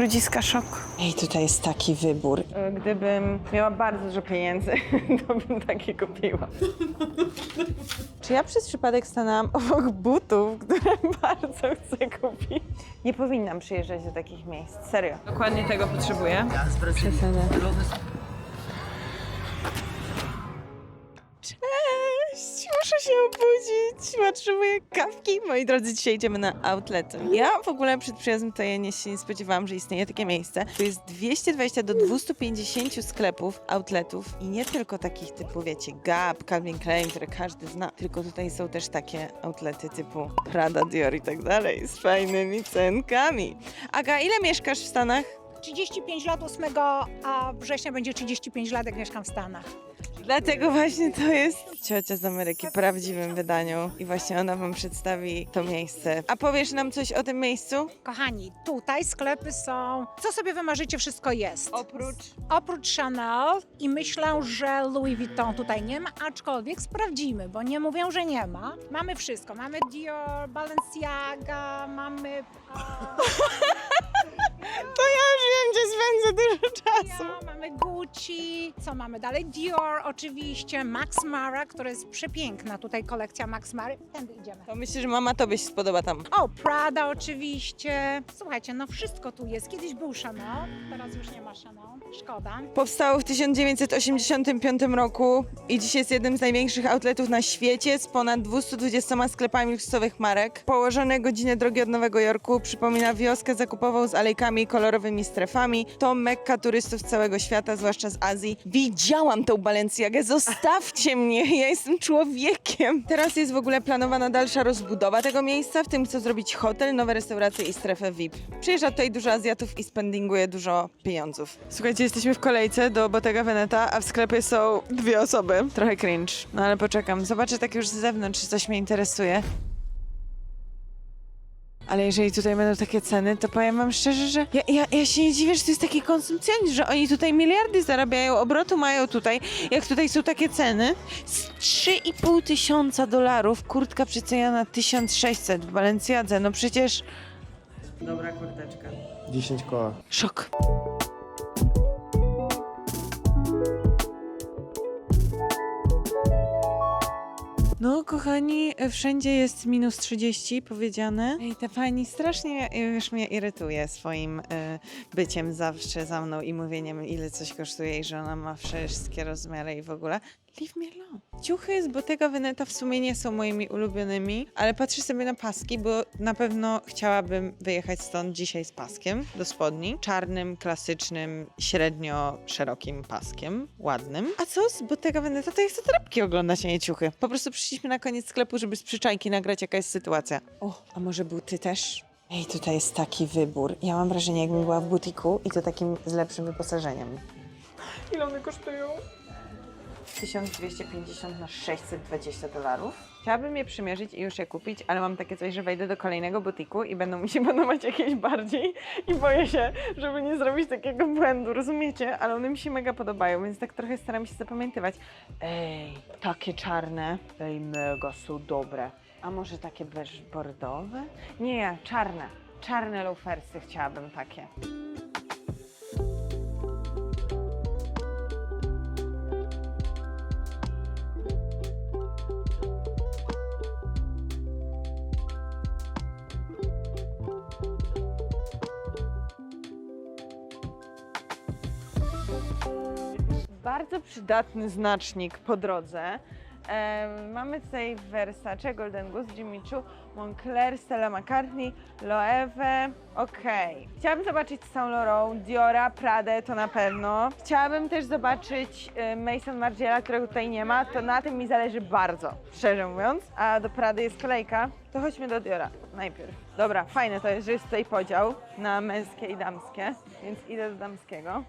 Ludziska szok. Ej, tutaj jest taki wybór. E, Gdybym miała bardzo dużo pieniędzy, to bym takie kupiła. Czy ja przez przypadek stanęłam obok butów, które bardzo chcę kupić? Nie powinnam przyjeżdżać do takich miejsc, serio. Dokładnie tego potrzebuję. Przesadę. Się obudzić. Potrzebuję kawki. Moi drodzy, dzisiaj idziemy na outlety. Ja w ogóle przed przyjazdem to ja nie, się nie spodziewałam, że istnieje takie miejsce. Tu jest 220 do 250 sklepów, outletów i nie tylko takich typu, wiecie, Gap, Calvin Klein, które każdy zna, tylko tutaj są też takie outlety typu Prada, Dior i tak dalej z fajnymi cenkami. Aga, ile mieszkasz w Stanach? 35 lat 8 a września będzie 35 lat, jak mieszkam w Stanach. Dlatego właśnie to jest ciocia z Ameryki w prawdziwym wydaniu i właśnie ona wam przedstawi to miejsce. A powiesz nam coś o tym miejscu? Kochani, tutaj sklepy są, co sobie wymarzycie, wszystko jest. Oprócz Oprócz Chanel i myślę, że Louis Vuitton tutaj nie ma, aczkolwiek sprawdzimy, bo nie mówią, że nie ma. Mamy wszystko, mamy Dior, Balenciaga, mamy... To ja już wiem, gdzie spędzę dużo czasu. Ja, mamy Gucci, co mamy dalej? Dior oczywiście, Max Mara, która jest przepiękna, tutaj kolekcja Max Mary. Tędy idziemy. To myślę, że mama tobie się spodoba tam. O, Prada oczywiście. Słuchajcie, no wszystko tu jest. Kiedyś był Chanel, teraz już nie ma Chanel. Szkoda. Powstało w 1985 roku i dziś jest jednym z największych outletów na świecie z ponad 220 sklepami luksusowych marek. Położone godzinę drogi od Nowego Jorku przypomina wioskę zakupową z alejkami kolorowymi strefami. To mekka turystów całego świata, zwłaszcza z Azji. Widziałam tą Balenciagę, zostawcie mnie, ja jestem człowiekiem. Teraz jest w ogóle planowana dalsza rozbudowa tego miejsca, w tym chcą zrobić hotel, nowe restauracje i strefę VIP. Przyjeżdża tutaj dużo Azjatów i spendinguje dużo pieniądzów. Słuchajcie, jesteśmy w kolejce do Bottega Veneta, a w sklepie są dwie osoby. Trochę cringe, no ale poczekam. Zobaczę tak już z zewnątrz, czy coś mnie interesuje. Ale jeżeli tutaj będą takie ceny, to powiem wam szczerze, że ja, ja, ja się nie dziwię, że to jest taki konsumpcjonizm, że oni tutaj miliardy zarabiają, obrotu mają tutaj. Jak tutaj są takie ceny, z 3,5 tysiąca dolarów kurtka przeceniana 1600 w Balenciadze, no przecież... Dobra kurteczka. 10 koła. Szok. No, kochani, wszędzie jest minus 30 powiedziane. Ej, ta pani strasznie już mnie irytuje swoim y, byciem zawsze za mną i mówieniem, ile coś kosztuje i że ona ma wszystkie rozmiary i w ogóle. Leave me alone. Ciuchy z Bottega Veneta w sumie nie są moimi ulubionymi, ale patrzę sobie na paski, bo na pewno chciałabym wyjechać stąd dzisiaj z paskiem do spodni. Czarnym, klasycznym, średnio szerokim paskiem, ładnym. A co z Bottega Veneta? To ja chcę torebki oglądać, a nie ciuchy. Po prostu przyszliśmy na koniec sklepu, żeby z przyczajki nagrać jaka jest sytuacja. O, a może buty też? Ej, tutaj jest taki wybór. Ja mam wrażenie, jakbym była w butiku i to takim z lepszym wyposażeniem. Ile one kosztują? 1250 na 620 dolarów. Chciałabym je przymierzyć i już je kupić, ale mam takie coś, że wejdę do kolejnego butiku i będą mi się podobać jakieś bardziej i boję się, żeby nie zrobić takiego błędu, rozumiecie? Ale one mi się mega podobają, więc tak trochę staram się zapamiętywać. Ej, takie czarne. Ej, mega są dobre. A może takie bordowe? Nie, czarne. Czarne loafersy chciałabym takie. Bardzo przydatny znacznik po drodze. Mamy tutaj Versace, Golden Goose, Jimmy Choo, Moncler, Stella McCartney, Loewe. Okej. Chciałabym zobaczyć Saint Laurent, Diora, Pradę, to na pewno. Chciałabym też zobaczyć e, Mason Margiela, którego tutaj nie ma. To na tym mi zależy bardzo, szczerze mówiąc. A do Prady jest kolejka. To chodźmy do Diora najpierw. Dobra, fajne to jest, że jest tutaj podział na męskie i damskie, więc idę do damskiego.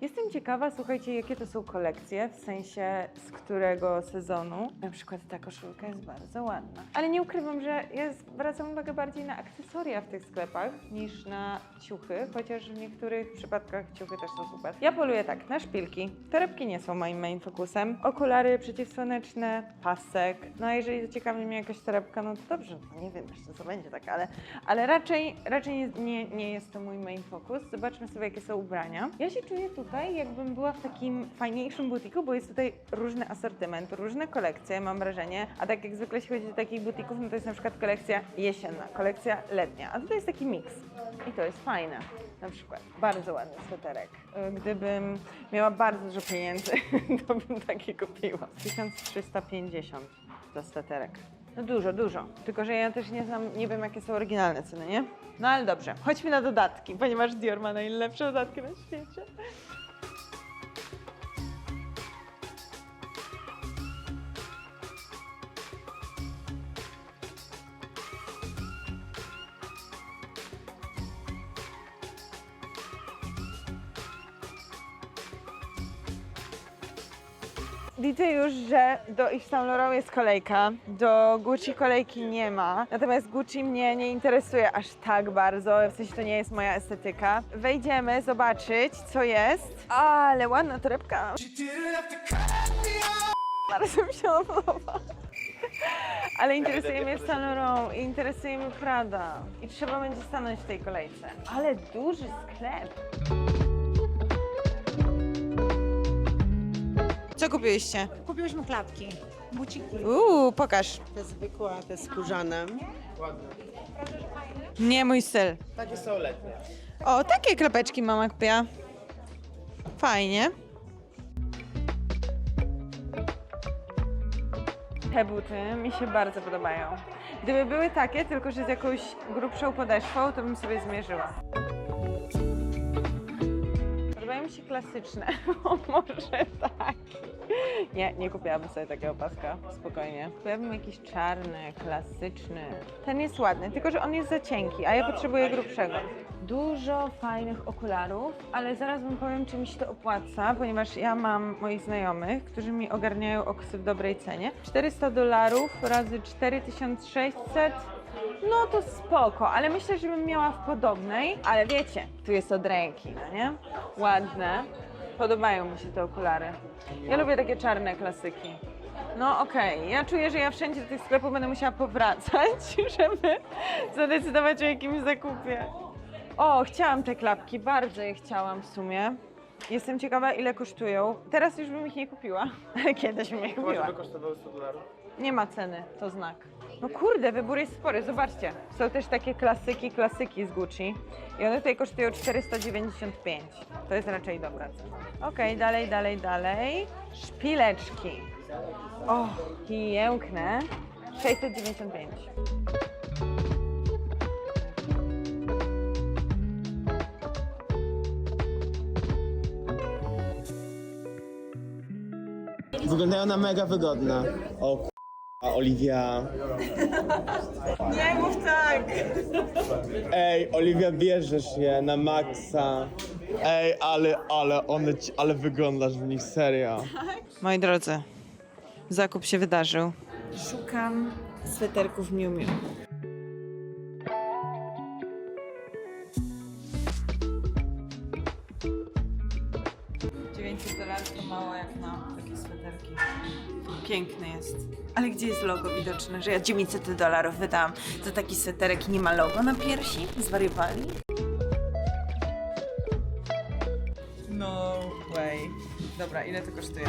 Jestem ciekawa, słuchajcie, jakie to są kolekcje, w sensie z którego sezonu. Na przykład ta koszulka jest bardzo ładna. Ale nie ukrywam, że ja zwracam uwagę bardziej na akcesoria w tych sklepach niż na ciuchy, chociaż w niektórych przypadkach ciuchy też są super. Ja poluję tak, na szpilki. Torebki nie są moim main focusem. Okulary przeciwsłoneczne, pasek. No a jeżeli zaciekawi mnie jakaś torebka, no to dobrze, no nie wiem jeszcze co będzie tak, ale, ale raczej, raczej nie, nie, jest to mój main focus. Zobaczmy sobie, jakie są ubrania. Ja się czuję tutaj, jakbym była w takim fajniejszym butiku, bo jest tutaj różny asortyment, różne kolekcje, mam wrażenie. A tak jak zwykle się chodzi do takich butików, no to jest na przykład kolekcja jesienna, kolekcja letnia. A tutaj jest taki miks. I to jest fajne. Na przykład bardzo ładny sweterek. Y, Gdybym miała bardzo dużo pieniędzy, to bym taki kupiła. 1350 za sweterek. No dużo, dużo. Tylko, że ja też nie znam, nie wiem jakie są oryginalne ceny, nie? No ale dobrze, chodźmy na dodatki, ponieważ Dior ma najlepsze dodatki na świecie. Widzę już, że do Yves Saint Laurent jest kolejka, do Gucci kolejki nie ma. Natomiast Gucci mnie nie interesuje aż tak bardzo, w sensie to nie jest moja estetyka. Wejdziemy zobaczyć, co jest. Ale ładna torebka. Bardzo mi się ona podoba. Ale interesuje mnie Saint i interesuje mnie Prada. I trzeba będzie stanąć w tej kolejce. Ale duży sklep. Co kupiłyście? Kupiłyśmy klatki, buciki. Uuu, pokaż. Te zwykłe, a te skórzane. Nie mój styl. Takie są letnie. O, takie kropeczki mama kupiła. Fajnie. Te buty mi się bardzo podobają. Gdyby były takie, tylko że z jakąś grubszą podeszwą, to bym sobie zmierzyła. Mi się klasyczne. Może tak. Nie, nie kupiłabym sobie takiego paska. Spokojnie. Kupiłabym jakiś czarny, klasyczny. Ten jest ładny, tylko że on jest za cienki, a ja potrzebuję grubszego. Dużo fajnych okularów, ale zaraz wam powiem, czy mi się to opłaca, ponieważ ja mam moich znajomych, którzy mi ogarniają oksy w dobrej cenie. 400 dolarów razy 4600 no to spoko, ale myślę, że bym miała w podobnej, ale wiecie, tu jest od ręki, no nie? Ładne. Podobają mi się te okulary. Ja lubię takie czarne klasyki. No okej, ja czuję, że ja wszędzie do tych sklepów będę musiała powracać, żeby zadecydować o jakimś zakupie. O, chciałam te klapki, bardzo je chciałam w sumie. Jestem ciekawa, ile kosztują. Teraz już bym ich nie kupiła, ale kiedyś bym je kupiła. kosztowały 100 dolarów? Nie ma ceny, to znak. No kurde, wybór jest spory, zobaczcie. Są też takie klasyki, klasyki z Gucci. I one tutaj kosztują 495. To jest raczej dobra cena. Okej, dalej, dalej, dalej. Szpileczki. O, piękne. 695. Wyglądają na mega wygodne. O k***, Oliwia. Nie mów tak! Ej, Oliwia, bierzesz je na maksa. Ej, ale, ale one, ci, ale wyglądasz w nich, serio. Moi drodzy, zakup się wydarzył. Szukam sweterków Miu Miu. Piękny jest. Ale gdzie jest logo widoczne, że ja 900 dolarów wydałam za taki sweterek i nie ma logo na piersi? Zwariowali? No way. Dobra, ile to kosztuje?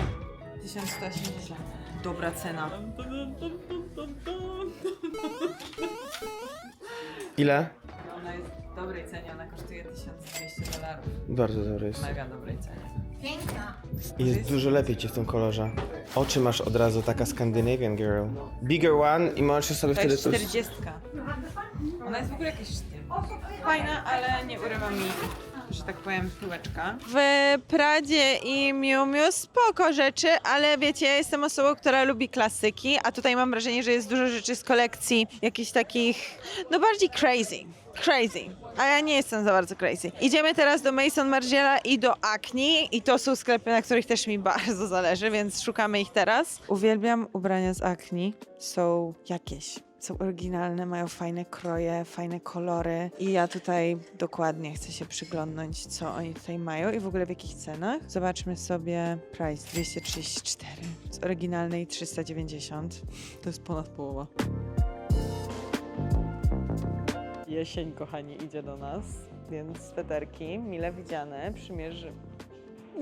1180. Dobra cena. Ile? Ona jest w dobrej cenie, ona kosztuje 1200 dolarów. Bardzo dobry jest. Mega dobrej cenie. Piękna. Jest dużo lepiej ci w tym kolorze. Oczy masz od razu taka Scandinavian girl. Bigger one i możesz sobie To wtedy jest tu... 40. Ona jest w ogóle jakaś fajna, ale nie urywa mi że tak powiem, pyłeczka. W Pradzie i Miu Miu spoko rzeczy, ale wiecie, ja jestem osobą, która lubi klasyki, a tutaj mam wrażenie, że jest dużo rzeczy z kolekcji jakichś takich, no bardziej crazy. Crazy. A ja nie jestem za bardzo crazy. Idziemy teraz do Mason Margiela i do Acne i to są sklepy, na których też mi bardzo zależy, więc szukamy ich teraz. Uwielbiam ubrania z Acne. Są jakieś. Są oryginalne, mają fajne kroje, fajne kolory i ja tutaj dokładnie chcę się przyglądnąć, co oni tutaj mają i w ogóle w jakich cenach. Zobaczmy sobie price 234, z oryginalnej 390. To jest ponad połowa. Jesień, kochani, idzie do nas, więc sweterki mile widziane, przymierzy.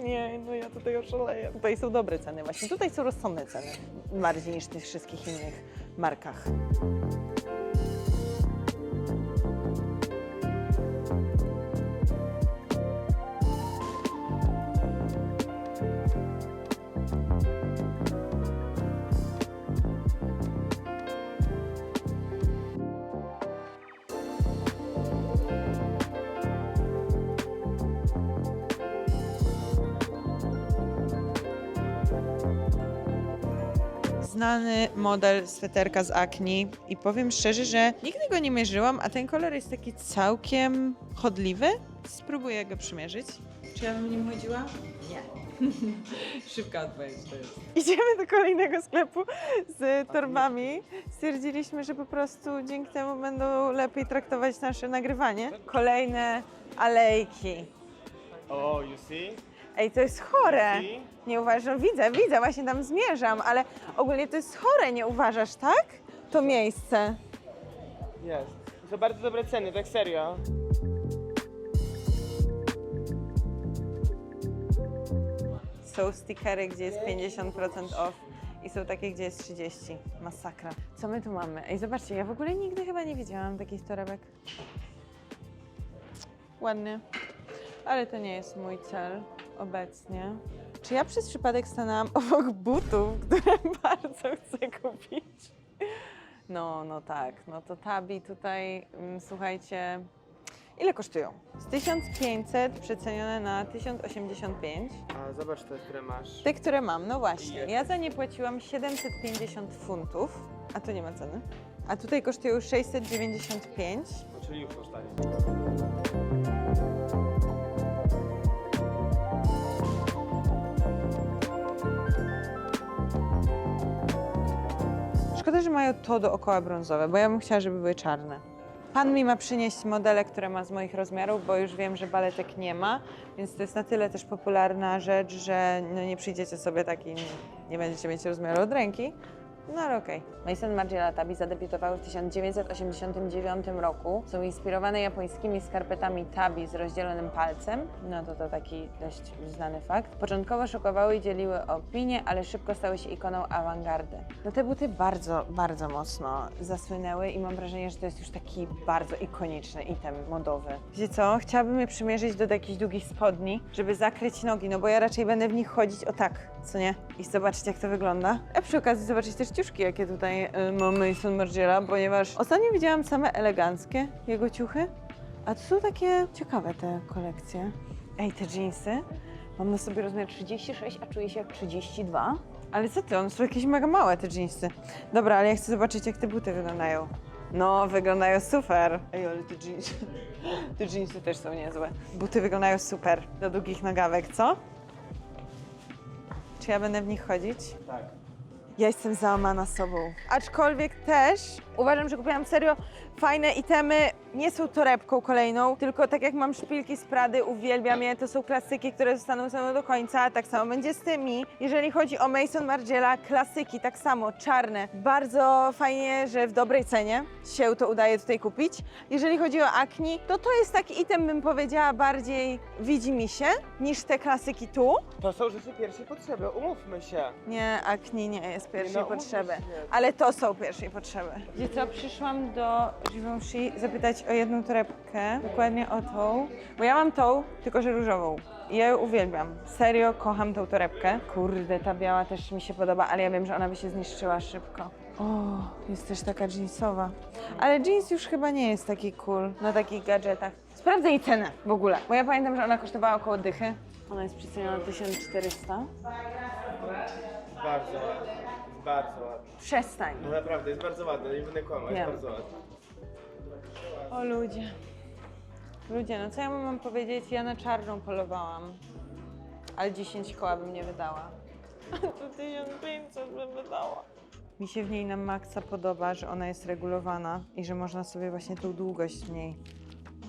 Nie, no ja tutaj oszaleję. Tutaj są dobre ceny właśnie. Tutaj są rozsądne ceny. Bardziej niż tych wszystkich innych markach. Znany model sweterka z Acne i powiem szczerze, że nigdy go nie mierzyłam, a ten kolor jest taki całkiem chodliwy. Spróbuję go przymierzyć. Czy ja bym nim chodziła? Nie. Szybka odpowiedź to jest. Idziemy do kolejnego sklepu z torbami. Stwierdziliśmy, że po prostu dzięki temu będą lepiej traktować nasze nagrywanie. Kolejne alejki. Oh, you see? Ej, to jest chore. Nie uważam, widzę, widzę, właśnie tam zmierzam, ale ogólnie to jest chore, nie uważasz, tak? To miejsce. Jest. To bardzo dobre ceny, tak serio. Są stickery, gdzie jest 50% off i są takie, gdzie jest 30. Masakra. Co my tu mamy? Ej, zobaczcie, ja w ogóle nigdy chyba nie widziałam takich torebek. Ładnie. Ale to nie jest mój cel obecnie. Czy ja przez przypadek stanęłam obok butów, które bardzo chcę kupić? No, no tak. No to Tabi tutaj, mm, słuchajcie, ile kosztują? Z 1500 przecenione na 1085. A zobacz te, które masz. Te, które mam, no właśnie. Ja za nie płaciłam 750 funtów, a tu nie ma ceny. A tutaj kosztują 695. No, czyli już kosztanie. Szkoda, że mają to dookoła brązowe, bo ja bym chciała, żeby były czarne. Pan mi ma przynieść modele, które ma z moich rozmiarów, bo już wiem, że baletek nie ma, więc to jest na tyle też popularna rzecz, że no nie przyjdziecie sobie tak i nie będziecie mieć rozmiaru od ręki. No ale okej. Mason Margiela Tabi zadebiutowały w 1989 roku. Są inspirowane japońskimi skarpetami Tabi z rozdzielonym palcem. No to to taki dość znany fakt. Początkowo szokowały i dzieliły opinie, ale szybko stały się ikoną awangardy. No te buty bardzo, bardzo mocno zasłynęły i mam wrażenie, że to jest już taki bardzo ikoniczny item modowy. Wiecie co? Chciałabym je przymierzyć do jakichś długich spodni, żeby zakryć nogi, no bo ja raczej będę w nich chodzić o tak, co nie? I zobaczyć jak to wygląda. A przy okazji zobaczyć też ciuszki, jakie tutaj y, ma Mason Margiela, ponieważ ostatnio widziałam same eleganckie jego ciuchy, a to są takie ciekawe te kolekcje. Ej, te jeansy. Mam na sobie rozmiar 36, a czuję się jak 32. Ale co ty, one są jakieś mega małe te jeansy. Dobra, ale ja chcę zobaczyć jak te buty wyglądają. No, wyglądają super. Ej, ale te jeansy, te jeansy też są niezłe. Buty wyglądają super. Do długich nogawek, co? Czy ja będę w nich chodzić? Tak. Ja jestem załamana sobą. Aczkolwiek też uważam, że kupiłam serio fajne itemy. Nie są torebką kolejną, tylko tak jak mam szpilki z Prady, uwielbiam je. To są klasyki, które zostaną ze mną do końca. Tak samo będzie z tymi. Jeżeli chodzi o Mason Margiela, klasyki, tak samo, czarne. Bardzo fajnie, że w dobrej cenie się to udaje tutaj kupić. Jeżeli chodzi o Acne, to to jest taki item, bym powiedziała, bardziej widzi mi się, niż te klasyki tu. To są rzeczy pierwszej potrzeby, umówmy się. Nie, Acne nie jest pierwszej No, umówmy potrzeby, się. ale to są pierwszej potrzeby. Wiecie co, przyszłam do Givenchy zapytać o jedną torebkę, dokładnie o tą, bo ja mam tą, tylko że różową. I ja ją uwielbiam. Serio kocham tą torebkę. Kurde, ta biała też mi się podoba, ale ja wiem, że ona by się zniszczyła szybko. O, jest też taka jeansowa. Ale jeans już chyba nie jest taki cool na takich gadżetach. Sprawdzę jej cenę w ogóle, bo ja pamiętam, że ona kosztowała około dychy. Ona jest przeceniona 1400. Bardzo ładny. Bardzo ładny. Przestań. No naprawdę, jest bardzo ładny, nie będę kłamał, Nie. jest bardzo ładny. O ludzie. Ludzie, no co ja mam powiedzieć? Ja na czarną polowałam. Ale 10 koła bym nie wydała. A tu 1500 bym wydała. Mi się w niej na maksa podoba, że ona jest regulowana i że można sobie właśnie tą długość w niej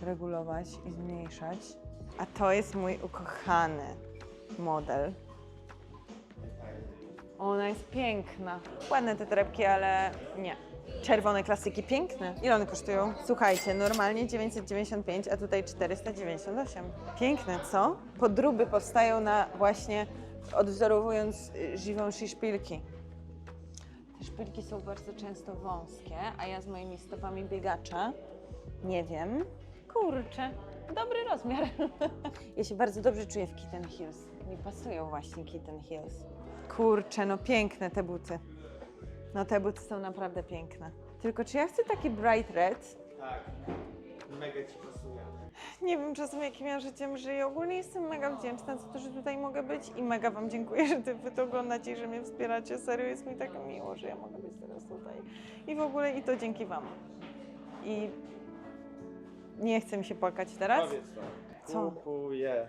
regulować i zmniejszać. A to jest mój ukochany model. Ona jest piękna. Ładne te torebki, ale nie. Czerwone klasyki piękne. Ile one kosztują? Słuchajcie, normalnie 995, a tutaj 498. Piękne, co? Podróby powstają na właśnie odwzorowując y, Givenchy szpilki. Te szpilki są bardzo często wąskie, a ja z moimi stopami biegacza nie wiem. Kurczę, dobry rozmiar. ja się bardzo dobrze czuję w Kitten Heels. Mi pasują właśnie Kitten Heels. Kurczę, no piękne te buty. No te buty są naprawdę piękne. Tylko czy ja chcę taki bright red? Tak. Mega ci pasuje. Nie wiem czasem jakim ja życiem żyję. Ogólnie jestem mega wdzięczna za to, że tutaj mogę być i mega wam dziękuję, że ty, wy to oglądacie i że mnie wspieracie. Serio jest mi tak miło, że ja mogę być teraz tutaj. I w ogóle i to dzięki wam. I nie chcę mi się płakać teraz. Powiedz to. Co? Kupuję.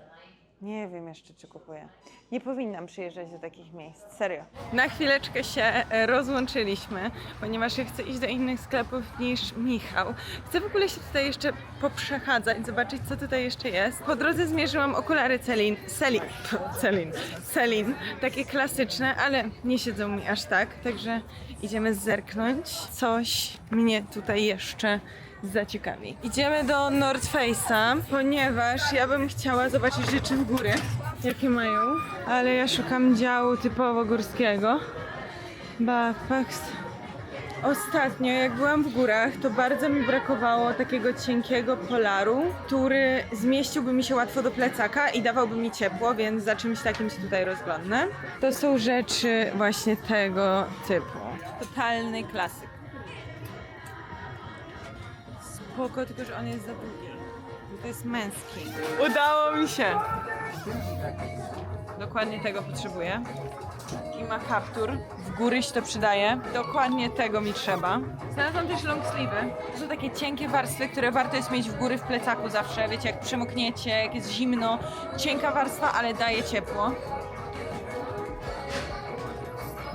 Nie wiem jeszcze, czy kupuję. Nie powinnam przyjeżdżać do takich miejsc, serio. Na chwileczkę się e, rozłączyliśmy, ponieważ ja chcę iść do innych sklepów niż Michał. Chcę w ogóle się tutaj jeszcze poprzechadzać, zobaczyć, co tutaj jeszcze jest. Po drodze zmierzyłam okulary Celin, pf, Celin, Celin, takie klasyczne, ale nie siedzą mi aż tak, także idziemy zerknąć. Coś mnie tutaj jeszcze zaciekawi. Idziemy do North Face'a, ponieważ ja bym chciała zobaczyć rzeczy w góry, jakie mają, ale ja szukam działu typowo górskiego. Backpacks. Ostatnio, jak byłam w górach, to bardzo mi brakowało takiego cienkiego polaru, który zmieściłby mi się łatwo do plecaka i dawałby mi ciepło, więc za czymś takim się tutaj rozglądnę. To są rzeczy właśnie tego typu. Totalny klasyk. Spoko, tylko że on jest za długi. To jest męski. Udało mi się! Dokładnie tego potrzebuję. I ma kaptur. W góry się to przydaje. Dokładnie tego mi trzeba. Znalazłam też long sleeve. To są takie cienkie warstwy, które warto jest mieć w góry w plecaku zawsze. Wiecie, jak przemokniecie, jak jest zimno. Cienka warstwa, ale daje ciepło.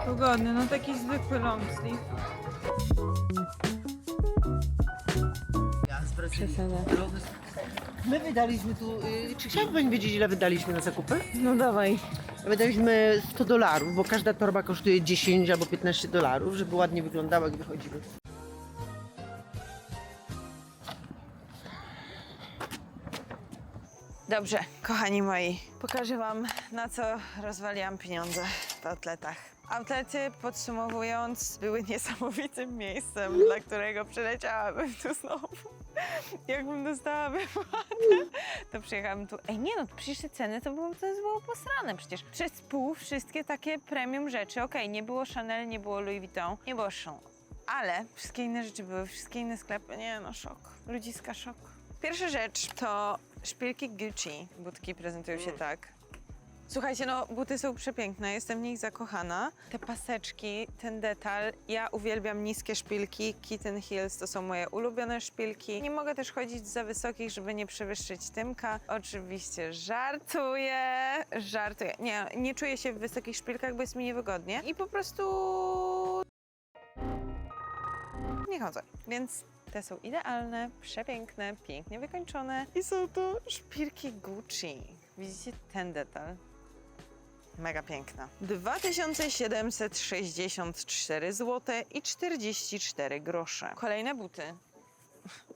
Pogodny, no taki zwykły long sleeve. Przesada. My wydaliśmy tu, y, czy chciałby Pani wiedzieć ile wydaliśmy na zakupy? No dawaj. Wydaliśmy 100 dolarów, bo każda torba kosztuje 10 albo 15 dolarów, żeby ładnie wyglądała, jak wychodzimy. Dobrze, kochani moi, pokażę Wam, na co rozwaliłam pieniądze w outletach. Outlety, podsumowując, były niesamowitym miejscem, dla którego przyleciałabym tu znowu. Jakbym dostała wypłatę, to przyjechałabym tu. Ej, nie no, te ceny to było, to było posrane przecież. Przez pół wszystkie takie premium rzeczy. Okej, nie było Chanel, nie było Louis Vuitton, nie było Chanel. Ale wszystkie inne rzeczy były, wszystkie inne sklepy. Nie no, szok. Ludziska szok. Pierwsza rzecz to szpilki Gucci. Butki prezentują się tak. Słuchajcie, no buty są przepiękne, jestem w nich zakochana. Te paseczki, ten detal, ja uwielbiam niskie szpilki. Kitten Heels to są moje ulubione szpilki. Nie mogę też chodzić za wysokich, żeby nie przewyższyć tymka. Oczywiście żartuję, żartuję. Nie, nie czuję się w wysokich szpilkach, bo jest mi niewygodnie. I po prostu nie chodzę. Więc te są idealne, przepiękne, pięknie wykończone. I są to szpilki Gucci. Widzicie ten detal? Mega piękna. 2764 zł i 44 grosze. Kolejne buty,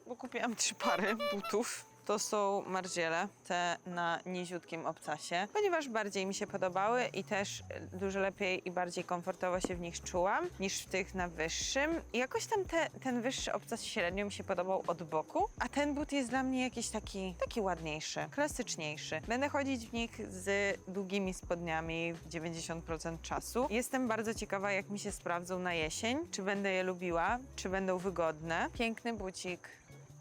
bo kupiłam trzy pary butów. To są marziele, te na niziutkim obcasie, ponieważ bardziej mi się podobały i też dużo lepiej i bardziej komfortowo się w nich czułam niż w tych na wyższym. I jakoś tam te, ten wyższy obcas średnio mi się podobał od boku, a ten but jest dla mnie jakiś taki, taki ładniejszy, klasyczniejszy. Będę chodzić w nich z długimi spodniami w 90% czasu. Jestem bardzo ciekawa, jak mi się sprawdzą na jesień, czy będę je lubiła, czy będą wygodne. Piękny bucik,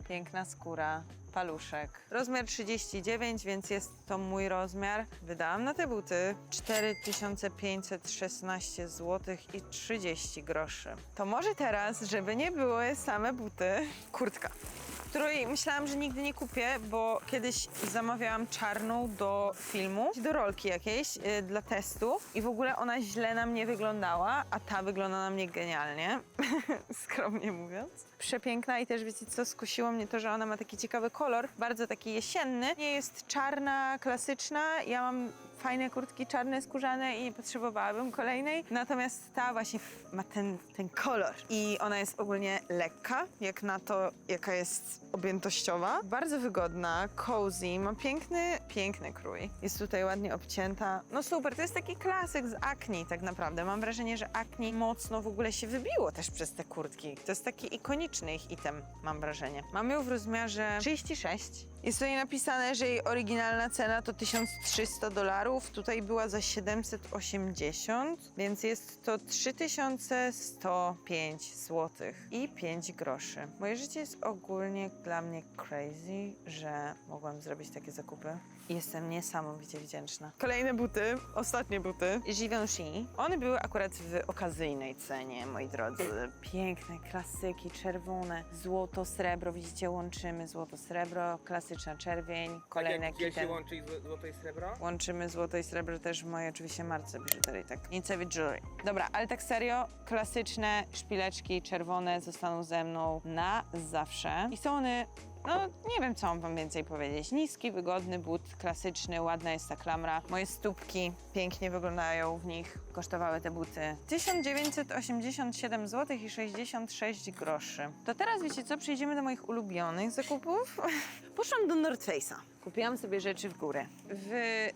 piękna skóra, paluszek. Rozmiar 39, więc jest to mój rozmiar. Wydałam na te buty 4516 zł i 30 groszy. To może teraz, żeby nie były same buty, kurtka której myślałam, że nigdy nie kupię, bo kiedyś zamawiałam czarną do filmu, do rolki jakiejś y, dla testu i w ogóle ona źle na mnie wyglądała, a ta wygląda na mnie genialnie, skromnie mówiąc. Przepiękna i też wiecie co, skusiło mnie to, że ona ma taki ciekawy kolor, bardzo taki jesienny. Nie jest czarna, klasyczna, ja mam fajne kurtki czarne, skórzane i potrzebowałabym kolejnej, natomiast ta właśnie ma ten, ten kolor i ona jest ogólnie lekka, jak na to, jaka jest objętościowa. Bardzo wygodna, cozy, ma piękny, piękny krój. Jest tutaj ładnie obcięta. No super, to jest taki klasyk z Acne tak naprawdę. Mam wrażenie, że Acne mocno w ogóle się wybiło też przez te kurtki. To jest taki ikoniczny ich item, mam wrażenie. Mam ją w rozmiarze 36. Jest tutaj napisane, że jej oryginalna cena to 1300 dolarów. Tutaj była za 780, więc jest to 3105 zł i 5 groszy. Moje życie jest ogólnie dla mnie crazy, że mogłam zrobić takie zakupy. Jestem niesamowicie wdzięczna. Kolejne buty, ostatnie buty. Givenchy. One były akurat w okazyjnej cenie, moi drodzy. Piękne klasyki, czerwone, złoto, srebro. Widzicie, łączymy złoto, srebro, klasyczna czerwień, kolejne tak jak się kitten. łączy i złoto i srebro? Łączymy złoto i srebro też w mojej oczywiście marce biżuterii, tak. Incevi Jewelry. Dobra, ale tak serio, klasyczne szpileczki czerwone zostaną ze mną na zawsze. I są one, no nie wiem co mam wam więcej powiedzieć. Niski, wygodny but, klasyczny, ładna jest ta klamra. Moje stópki pięknie wyglądają w nich. Kosztowały te buty 1987 zł i 66 groszy. To teraz wiecie co, przejdziemy do moich ulubionych zakupów. Poszłam do North Face'a. Kupiłam sobie rzeczy w górę. W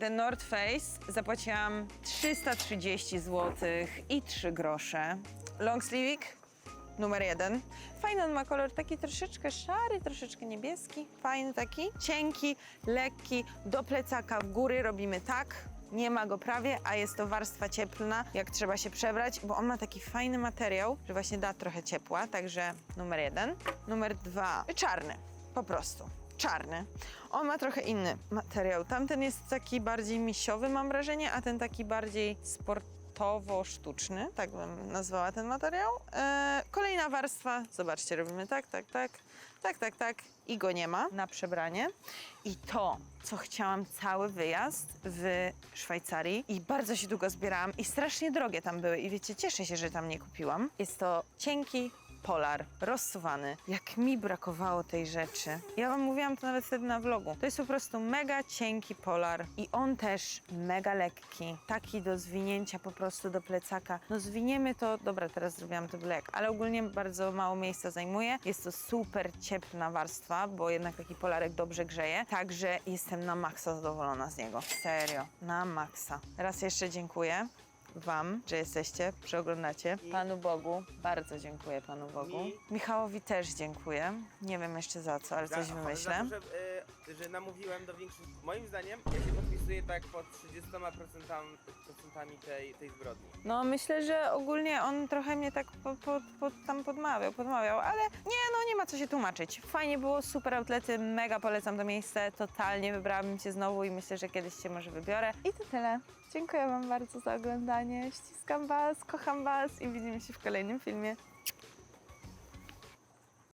The North Face zapłaciłam 330 zł i 3 grosze. Long sleevik numer jeden. Fajny on ma kolor taki troszeczkę szary, troszeczkę niebieski. Fajny taki, cienki, lekki, do plecaka w góry robimy tak. Nie ma go prawie, a jest to warstwa cieplna, jak trzeba się przebrać, bo on ma taki fajny materiał, że właśnie da trochę ciepła, także numer jeden. Numer dwa, czarny, po prostu czarny. On ma trochę inny materiał. Tamten jest taki bardziej misiowy, mam wrażenie, a ten taki bardziej sportowo-sztuczny, tak bym nazwała ten materiał. E, kolejna warstwa, zobaczcie, robimy tak, tak, tak, tak, tak, tak i go nie ma na przebranie. I to, co chciałam cały wyjazd w Szwajcarii i bardzo się długo zbierałam i strasznie drogie tam były i wiecie, cieszę się, że tam nie kupiłam. Jest to cienki polar, rozsuwany. Jak mi brakowało tej rzeczy. Ja wam mówiłam to nawet wtedy na vlogu. To jest po prostu mega cienki polar i on też mega lekki. Taki do zwinięcia po prostu do plecaka. No zwiniemy to, dobra, teraz zrobiłam to black, ale ogólnie bardzo mało miejsca zajmuje. Jest to super cieplna warstwa, bo jednak taki polarek dobrze grzeje. Także jestem na maksa zadowolona z niego. Serio, na maksa. Raz jeszcze dziękuję. Wam, że jesteście, że oglądacie. Panu Bogu, bardzo dziękuję Panu Bogu. Mi? Michałowi też dziękuję. Nie wiem jeszcze za co, ale coś wymyślę. Za to, że, y, że namówiłem do większych... Moim zdaniem ja się podpisuję tak pod 30% procentami tej, tej zbrodni. No myślę, że ogólnie on trochę mnie tak tam podmawiał, podmawiał, ale nie, no nie ma co się tłumaczyć. Fajnie było, super outlety, mega polecam to miejsce, totalnie wybrałabym cię znowu i myślę, że kiedyś cię może wybiorę. I to tyle. Dziękuję wam bardzo za oglądanie, ściskam was, kocham was i widzimy się w kolejnym filmie.